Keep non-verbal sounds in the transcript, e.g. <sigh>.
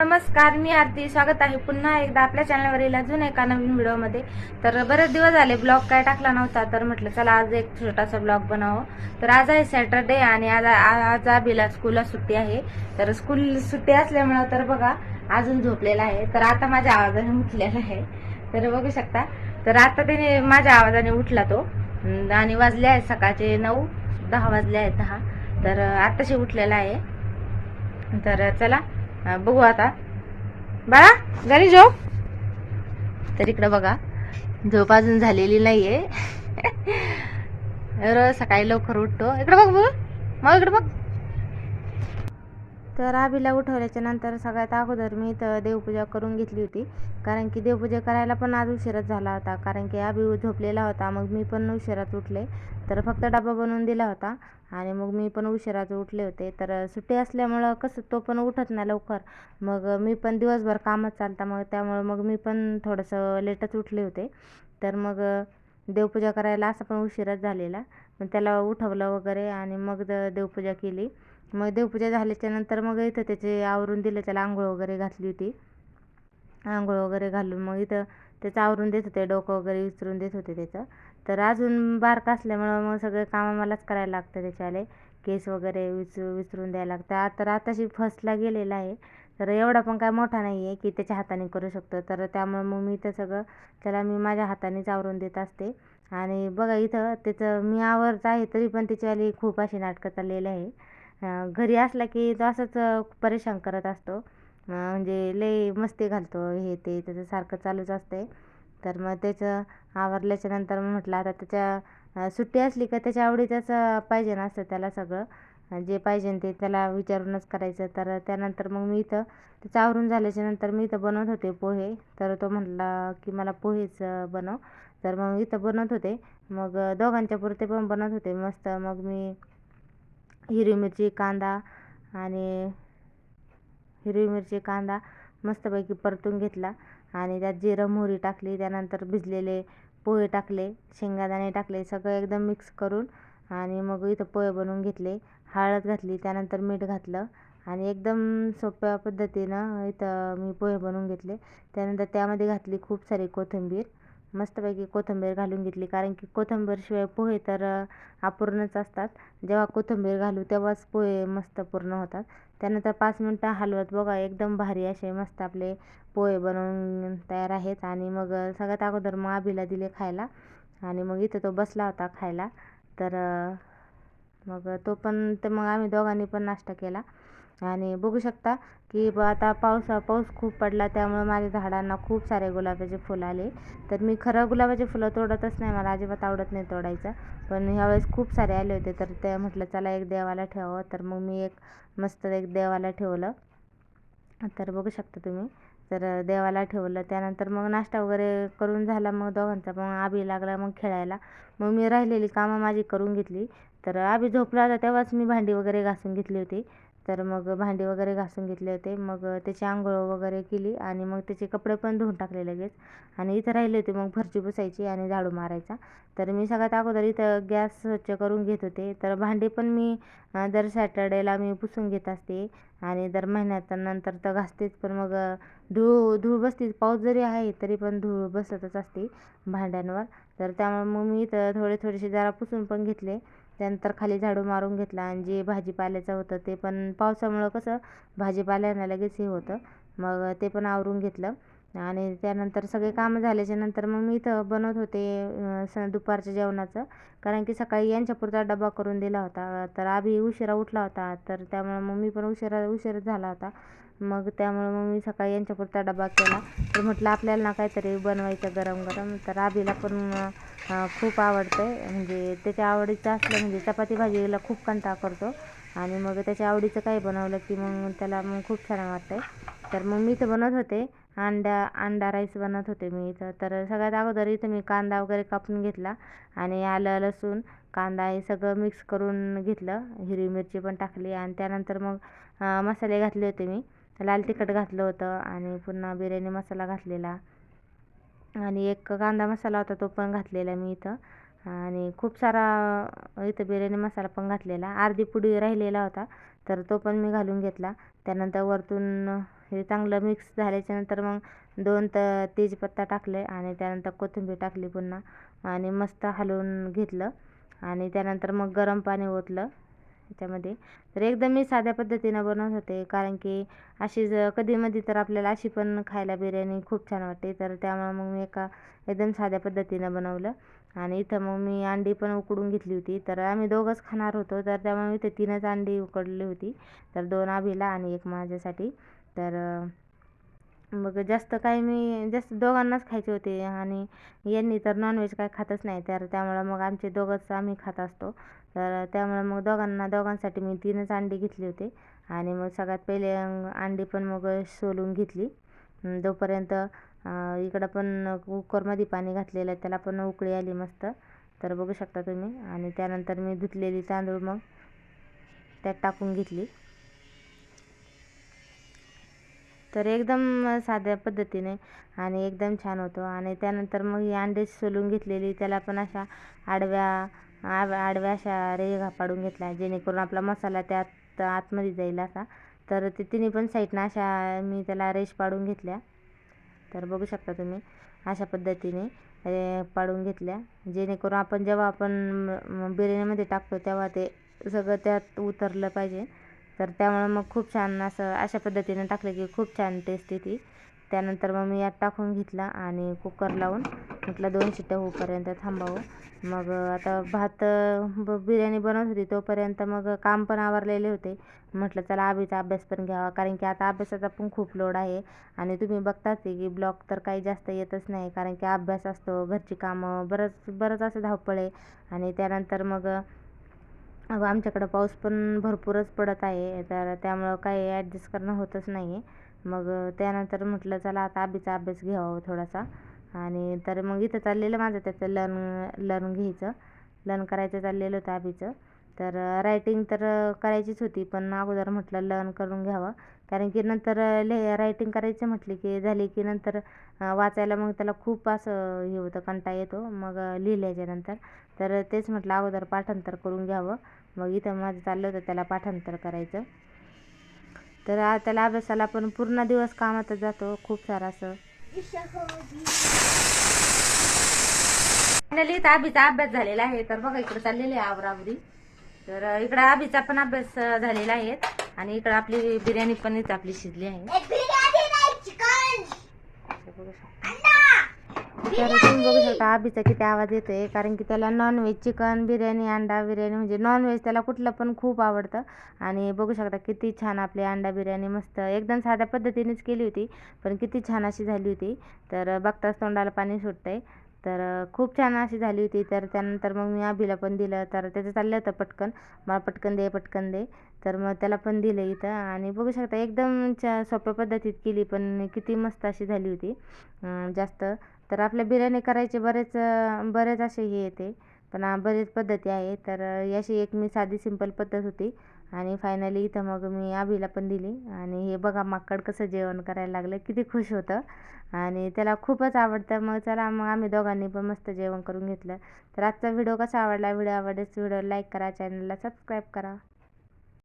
नमस्कार मी आरती. स्वागत आहे पुन्हा एकदा आपल्या चॅनलवरील अजून एका नवीन व्हिडिओमध्ये. तर बरेच दिवस झाले ब्लॉग काय टाकला नव्हता तर म्हटलं चला आज एक छोटासा ब्लॉग बनावं तर आज आहे सॅटरडे आणि आज आज आबीला स्कूलला सुट्टी आहे. तर स्कूल सुट्टी असल्यामुळं तर बघा अजून झोपलेला आहे. तर आता माझ्या आवाजाने उठलेला आहे. तर बघू शकता. तर आता त्याने माझ्या आवाजाने उठला तो. आणि वाजले आहेत सकाळचे नऊ दहा वाजले आहेत दहा. तर आताशी उठलेला आहे. तर चला बघू आता. बाळा घरी झोप तर इकडं बघा झोप अजून झालेली नाहीये. <laughs> सकाळी लवकर उठतो. इकडं बघ बघ. मग इकडं बघ. तर आबीला उठवल्याच्या नंतर सगळ्यात अगोदर मी तर देवपूजा करून घेतली होती. कारण की देवपूजा करायला पण आज उशिराच झाला होता. कारण की आबी झोपलेला होता. मग मी पण उशिराच उठले. तर फक्त डबा बनवून दिला होता. आणि मग मी पण उशिराच उठले होते. तर सुट्टी असल्यामुळं कसं तो पण उठत नाही लवकर. मग मी पण दिवसभर कामच चालता. मग त्यामुळं मग मी पण थोडंसं लेटच उठले होते. तर मग देवपूजा करायला असं पण उशिराच झालेला. मग त्याला उठवलं वगैरे आणि मग देवपूजा केली. मग देवपूजा झाल्याच्यानंतर मग इथं त्याचे आवरून दिलं त्याला आंघोळ वगैरे घातली होती. आंघोळ वगैरे घालून मग इथं त्याचं आवरून देत होते डोकं वगैरे विचरून देत होते त्याचं. तर अजून बारका असल्यामुळं मग सगळे कामं मलाच करायला लागतं त्याच्यावाले. केस वगैरे विच विचरून द्यायला लागतं. तर आताशी फर्स्टला गेलेला आहे. तर एवढा पण काय मोठा नाही आहे की त्याच्या हाताने करू शकतो. तर त्यामुळं मग मी ते सगळं त्याला मी माझ्या हातानेच आवरून देत असते. आणि बघा इथं त्याचं मी आवरत आहे तरी पण त्याच्यावाली खूप अशी नाटकं चाललेली आहे. घरी असला की तो असंच परेशान करत असतो. म्हणजे लई मस्ती घालतो हे ते त्याचं सारखं चालूच असते तर मग त्याचं आवरल्याच्या नंतर मग म्हटलं आता त्याच्या सुट्टी असली का त्याच्या आवडीचंच पाहिजे ना असतं त्याला सगळं. जे पाहिजे ते त्याला विचारूनच करायचं. तर त्यानंतर मग मी इथं त्याचं आवरून झाल्याच्यानंतर मी इथं बनवत होते पोहे. तर तो म्हटला की मला पोहेच बनव. तर मग इथं बनवत होते. मग दोघांच्या पुरते पण बनवत होते मस्त. मग मी हिरवी मिरची कांदा आणि हिरवी मिरची कांदा मस्तपैकी परतून घेतला आणि त्यात जिरं मोहरी टाकली. त्यानंतर भिजलेले पोहे टाकले शेंगादाणे टाकले सगळं एकदम मिक्स करून आणि मग इथं पोहे बनवून घेतले. हळद घातली त्यानंतर मीठ घातलं आणि एकदम सोप्या पद्धतीनं इथं मी पोहे बनवून घेतले. त्यानंतर त्यामध्ये घातली खूप सारी कोथिंबीर मस्तपैकी कोथिंबीर घालून घेतली. कारण की कोथिंबीरशिवाय पोहे तर अपूर्णच असतात. जेव्हा कोथिंबीर घालू तेव्हाच पोहे मस्त पूर्ण होतात. त्यानंतर पाच मिनटं हलवत बघा. एकदम भारी असे मस्त आपले पोहे बनवून तयार आहेत. आणि मग सगळ्यात अगोदर मग आबीला दिले खायला. आणि मग इथं तो बसला होता खायला. तर मग तो पण तर मग आम्ही दोघांनी पण नाश्ता केला. आणि बघू शकता की ब आता पावसा पाऊस खूप पडला त्यामुळे माझ्या झाडांना खूप सारे गुलाबाचे फुलं आले. तर मी खरं गुलाबाचे फुलं तोडतच नाही मला अजिबात आवडत नाही तोडायचं. पण ह्यावेळेस खूप सारे आले होते तर ते म्हटलं चला एक देवाला ठेवावं. तर मग मी एक मस्त एक देवाला ठेवलं. तर बघू शकता तुम्ही तर देवाला ठेवलं. त्यानंतर मग नाश्ता वगैरे करून झाला मग दोघांचा मग आबी लागला मग खेळायला. मग मी राहिलेली कामं माझी करून घेतली. तर आबी झोपला होता तेव्हाच मी भांडी वगैरे घासून घेतली होती. तर मग भांडी वगैरे घासून घेतले होते. मग त्याची आंघोळ वगैरे केली आणि मग त्याचे कपडे पण धुवून टाकले लगेच. आणि इथं राहिले होते मग फरची पुसायची आणि झाडू मारायचा. तर मी सगळ्यात अगोदर इथं गॅस स्वच्छ करून घेत होते. तर भांडी पण मी दर सॅटर्डेला मी पुसून घेत असते आणि दर महिन्यात नंतर तर घासतेच. पण मग धूळ धूळ बसते पाऊस जरी आहे तरी पण धूळ बसतच असते भांड्यांवर. तर त्यामुळे मग मी इथं थोडे थोडेसे जरा पुसून पण घेतले. त्यानंतर खाली झाडू मारून घेतला आणि जे भाजीपाल्याचं होतं ते पण पावसामुळं कसं भाजीपाल्यानं लगेच हे होतं. मग ते पण आवरून घेतलं. आणि त्यानंतर सगळे कामं झाल्याच्यानंतर मग मी इथं बनवत होते स दुपारच्या जेवणाचं. कारण की सकाळी यांच्यापुरता डबा करून दिला होता. तर आभी उशिरा उठला होता. तर त्यामुळं मग मी पण उशिरा उशीरच झाला होता. मग त्यामुळे मग मी सकाळी यांच्यापुरता डबा केला. तर म्हटलं आपल्याला ना काहीतरी बनवायचं गरम गरम तर आभीला पण खूप आवडतं आहे म्हणजे त्याच्या आवडीचं असलं म्हणजे चपाती भाजीला खूप कंटाळा करतो. आणि मग त्याच्या आवडीचं काही बनवलं की मग त्याला मग खूप छान वाटतं आहे तर मग मी इथं बनवत होते. अंडा अंडा राईस बनवत होते मी इथं. तर सगळ्यात अगोदर इथं मी कांदा वगैरे कापून घेतला. आणि आलं लसूण कांदा हे सगळं मिक्स करून घेतलं. हिरवी मिरची पण टाकली. आणि त्यानंतर मग मसाले घातले होते मी. लाल तिखट घातलं होतं. आणि पुन्हा बिर्याणी मसाला घातलेला. आणि एक कांदा मसाला होता तो पण घातलेला मी इथं. आणि खूप सारा इथं बिर्याणी मसाला पण घातलेला. अर्धी पुडी राहिलेला होता तर तो पण मी घालून घेतला. त्यानंतर वरतून हे चांगलं मिक्स झाल्याच्यानंतर मग दोन त तेजपत्ता टाकले आणि त्यानंतर कोथिंबीर टाकली पुन्हा. आणि मस्त हलवून घेतलं. आणि त्यानंतर मग गरम पाणी ओतलं. याच्यामध्ये तर एकदम मी साध्या पद्धतीनं बनवत होते कारण की अशी ज कधीमधी तर आपल्याला अशी पण खायला बिर्याणी खूप छान वाटते. तर त्यामुळे मग मी एका एकदम साध्या पद्धतीनं बनवलं. आणि इथं मग मी अंडी पण उकडून घेतली होती. तर आम्ही दोघंच खाणार होतो. तर त्यामुळे मी ते तीनच अंडी उकडली होती. तर दोन आभीला आणि एक माझ्यासाठी. तर मग जास्त काही मी जास्त दोघांनाच खायचे होते आणि यांनी तर नॉनव्हेज काय खातच नाही. तर त्यामुळं मग आमचे दोघंच आम्ही खात असतो. तर त्यामुळं मग दोघांना दोघांसाठी मी तीनच अंडी घेतली होती. आणि मग सगळ्यात पहिले अंडी पण मग सोलून घेतली. जोपर्यंत इकडं पण कुकरमध्ये पाणी घातलेलं त्याला पण उकळी आली मस्त. तर बघू शकता तुम्ही. आणि त्यानंतर मी धुतलेली तांदूळ मग त्यात टाकून घेतली. तर एकदम साध्या पद्धतीने आणि एकदम छान होतो. आणि त्यानंतर मग ही अंडे सोलून घेतलेली त्याला पण अशा आडव्या आव आडव्या अशा रेघा पाडून घेतल्या जेणेकरून आपला मसाला त्यात आतमध्ये जाईल असा. तर ते तिन्ही पण साईडनं अशा मी त्याला रेष पाडून घेतल्या. तर बघू शकता तुम्ही अशा पद्धतीने पाडून घेतल्या. जेणेकरून आपण जेव्हा आपण बिर्याणीमध्ये टाकतो तेव्हा ते सगळं त्यात उतरलं पाहिजे. तर त्यामुळं मग खूप छान असं अशा पद्धतीनं टाकलं की खूप छान टेस्ट येते. त्यानंतर मग मी यात टाकून घेतला आणि कुकर लावून म्हटलं दोन शिट्ट्या होईपर्यंत थांबावं. मग आता भात ब बिर्याणी बनवत होती तोपर्यंत मग काम पण आवरलेले होते. म्हटलं चला आबीचा अभ्यास पण घ्यावा कारण की आता अभ्यासाचा पण खूप लोड आहे. आणि तुम्ही बघताच आहे की ब्लॉग तर काही जास्त येतच नाही कारण की अभ्यास असतो घरची कामं बरंच बरंच असं धावपळ आहे. आणि त्यानंतर मग आमच्याकडं पाऊस पण भरपूरच पडत आहे तर त्यामुळं काही ॲडजस्ट करणं होतच नाही आहे मग त्यानंतर म्हटलं चला आता आबीचा अभ्यास घ्यावा हो थोडासा. आणि तर मग इथं चाललेलं माझं त्याचं लर्न लर्न घ्यायचं. लर्न करायचं चाललेलं होतं आबीचं. तर रायटिंग तर करायचीच होती पण अगोदर म्हटलं लर्न करून घ्यावं. कारण की नंतर लिह रायटिंग करायचं म्हटली की झाली की नंतर वाचायला मग त्याला खूप असं हे होतं कंटा येतो. मग लिहिल्याच्यानंतर तर तेच म्हटलं अगोदर पाठांतर करून घ्यावं. मग इथं माझं चाललं होतं त्याला पाठांतर करायचं. तर त्याला अभ्यासाला पण पूर्ण दिवस कामातच जातो खूप सारं असं. फायनली इथं आबीचा अभ्यास झालेला आहे. तर बघा इकडे चाललेली आहे आवरावरी तर इकडं आबीचा पण अभ्यास झालेला आहे. आणि इकडं आपली बिर्याणी पण आपली शिजली आहे. तुम्ही बघू शकता आबीचा किती आवाज येतोय कारण की त्याला नॉनव्हेज चिकन बिर्याणी अंडा बिर्याणी म्हणजे नॉनव्हेज त्याला कुठलं पण खूप आवडतं. आणि बघू शकता किती छान आपली अंडा बिर्याणी मस्त एकदम साध्या पद्धतीनेच केली होती पण किती छान अशी झाली होती. तर बघताच तोंडाला पाणी सुटतंय. तर खूप छान अशी झाली होती. तर त्यानंतर मग मी अभिला पण दिलं. तर त्याचं चाललं होतं पटकन. मला पटकन दे पटकन दे. तर मग त्याला पण दिलं इथं. आणि बघू शकता एकदम च सोप्या पद्धतीत केली. पण किती मस्त अशी झाली होती. जास्त. तर आपल्या बिर्याणी करायचे बरेच बरेच असे हे येते पण बरेच पद्धती आहे. तर याशी एक मी साधी सिंपल पद्धत होती. आणि फायनली इथं मग मी आबीला पण दिली. आणि हे बघा माकड कसं जेवण करायला लागलं. किती खुश होतं. आणि त्याला खूपच आवडतं. मग चला मग आम्ही दोघांनी पण मस्त जेवण करून घेतलं. तर आजचा व्हिडिओ कसा आवडला? व्हिडिओ आवडल्यास व्हिडिओ लाईक करा. चॅनलला सबस्क्राईब करा.